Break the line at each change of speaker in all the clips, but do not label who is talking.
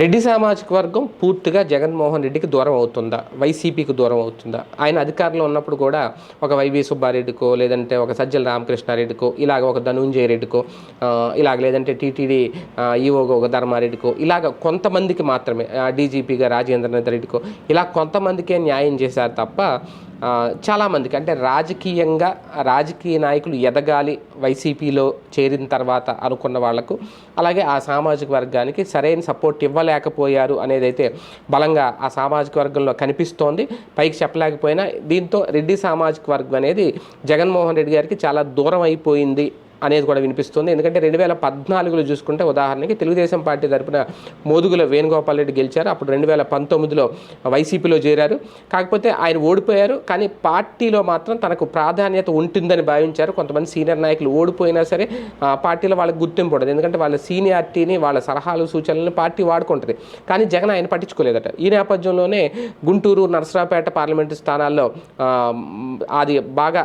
రెడ్డి సామాజిక వర్గం పూర్తిగా జగన్మోహన్ రెడ్డికి దూరం అవుతుందా? వైసీపీకి దూరం అవుతుందా? ఆయన అధికారంలో ఉన్నప్పుడు కూడా ఒక వైవి సుబ్బారెడ్డికో లేదంటే ఒక సజ్జల రామకృష్ణారెడ్డికో ఇలాగ ఒక ధనుంజయ రెడ్డికో ఇలాగ లేదంటే టీటీడీ ఈవోగా ఒక ధర్మారెడ్డికో ఇలాగ కొంతమందికి మాత్రమే డీజీపీగా రాజేంద్రనాథ్ రెడ్డికో ఇలా కొంతమందికే న్యాయం చేశారు తప్ప చాలామందికి అంటే రాజకీయంగా రాజకీయ నాయకులు ఎదగాలి వైసీపీలో చేరిన తర్వాత అనుకున్న వాళ్ళకు అలాగే ఆ సామాజిక వర్గానికి సరైన సపోర్ట్ ఇవ్వలేకపోయారు అనేది అయితే బలంగా ఆ సామాజిక వర్గంలో కనిపిస్తోంది. పైకి చెప్పలేకపోయినా దీంతో రెడ్డి సామాజిక వర్గం అనేది జగన్మోహన్ రెడ్డి గారికి చాలా దూరం అయిపోయింది అనేది కూడా వినిపిస్తుంది. ఎందుకంటే రెండు వేల పద్నాలుగులో చూసుకుంటే ఉదాహరణకి తెలుగుదేశం పార్టీ తరపున మోదుగుల వేణుగోపాల్ రెడ్డి గెలిచారు. అప్పుడు రెండు వేల పంతొమ్మిదిలో వైసీపీలో చేరారు. కాకపోతే ఆయన ఓడిపోయారు. కానీ పార్టీలో మాత్రం తనకు ప్రాధాన్యత ఉంటుందని భావించారు. కొంతమంది సీనియర్ నాయకులు ఓడిపోయినా సరే పార్టీలో వాళ్ళకి గుర్తింపు ఉండదు. ఎందుకంటే వాళ్ళ సీనియారిటీని వాళ్ళ సలహాలు సూచనలను పార్టీ వాడుకుంటుంది. కానీ జగన్ ఆయన పట్టించుకోలేదట. ఈ నేపథ్యంలోనే గుంటూరు నరసరావుపేట పార్లమెంటు స్థానాల్లో అది బాగా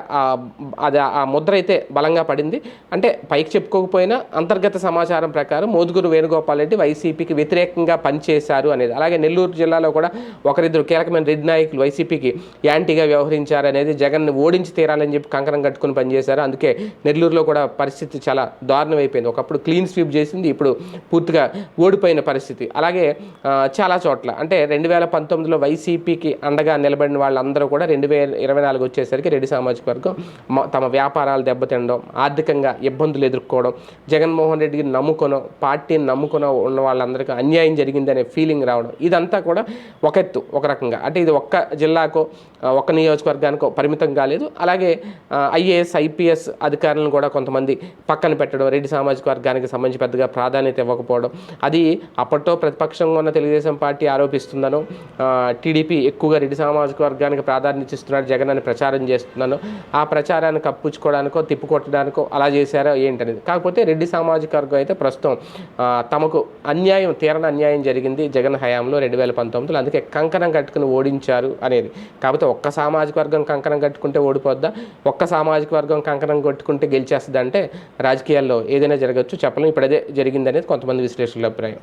అది ఆ ముద్ర అయితే బలంగా పడింది. అంటే పైకి చెప్పుకోకపోయినా అంతర్గత సమాచారం ప్రకారం మోదుగురు వేణుగోపాల్ రెడ్డి వైసీపీకి వ్యతిరేకంగా పనిచేశారు అనేది. అలాగే నెల్లూరు జిల్లాలో కూడా ఒకరిద్దరు కీలకమైన రెడ్డి నాయకులు వైసీపీకి యాంటీగా వ్యవహరించారు అనేది. జగన్ని ఓడించి తీరాలని చెప్పి కంకణం కట్టుకుని పనిచేశారు. అందుకే నెల్లూరులో కూడా పరిస్థితి చాలా దారుణం అయిపోయింది. ఒకప్పుడు క్లీన్ స్వీప్ చేసింది ఇప్పుడు పూర్తిగా ఓడిపోయిన పరిస్థితి. అలాగే చాలా చోట్ల అంటే రెండు వేల పంతొమ్మిదిలో వైసీపీకి అండగా నిలబడిన వాళ్ళందరూ కూడా రెండు వేల ఇరవై నాలుగు వచ్చేసరికి రెడ్డి సామాజిక వర్గం మ- తమ వ్యాపారాలు దెబ్బతినడం ఆర్థికంగా ఇబ్బందులు ఎదుర్కోవడం. జగన్మోహన్ రెడ్డికి నమ్ముకొనో పార్టీని నమ్ముకొనో ఉన్న వాళ్ళందరికీ అన్యాయం జరిగిందనే ఫీలింగ్ రావడం. ఇదంతా కూడా ఒక ఎత్తు ఒక రకంగా. అంటే ఇది ఒక్క జిల్లాకో ఒక ఒక్క నియోజకవర్గానికో పరిమితం కాలేదు. అలాగే ఐఏఎస్ ఐపీఎస్ అధికారులను కూడా కొంతమంది పక్కన పెట్టడం రెడ్డి సామాజిక వర్గానికి సంబంధించి పెద్దగా ప్రాధాన్యత ఇవ్వకపోవడం. అది అప్పట్లో ప్రతిపక్షంగా ఉన్న తెలుగుదేశం పార్టీ ఆరోపిస్తుందనో టీడీపీ ఎక్కువగా రెడ్డి సామాజిక వర్గానికి ప్రాధాన్యత ఇస్తున్నాడు జగన్ అని ప్రచారం చేస్తున్నాను. ఆ ప్రచారాన్ని కప్పుచ్చుకోవడానికో తిప్పుకొట్టడానికో అలా చేసి చేశారో ఏంటనేది. కాకపోతే రెడ్డి సామాజిక వర్గం అయితే ప్రస్తుతం తమకు అన్యాయం తీరన అన్యాయం జరిగింది జగన్ హయాంలో రెండు వేల పంతొమ్మిదిలో. అందుకే కంకణం కట్టుకుని ఓడించారు అనేది. కాకపోతే ఒక్క సామాజిక వర్గం కంకణం కట్టుకుంటే ఓడిపోద్దా? ఒక్క సామాజిక వర్గం కంకణం కట్టుకుంటే గెలిచేస్తుందంటే రాజకీయాల్లో ఏదైనా జరగచ్చు చెప్పలేం. ఇప్పుడు అదే జరిగిందనేది కొంతమంది విశ్లేషకుల అభిప్రాయం.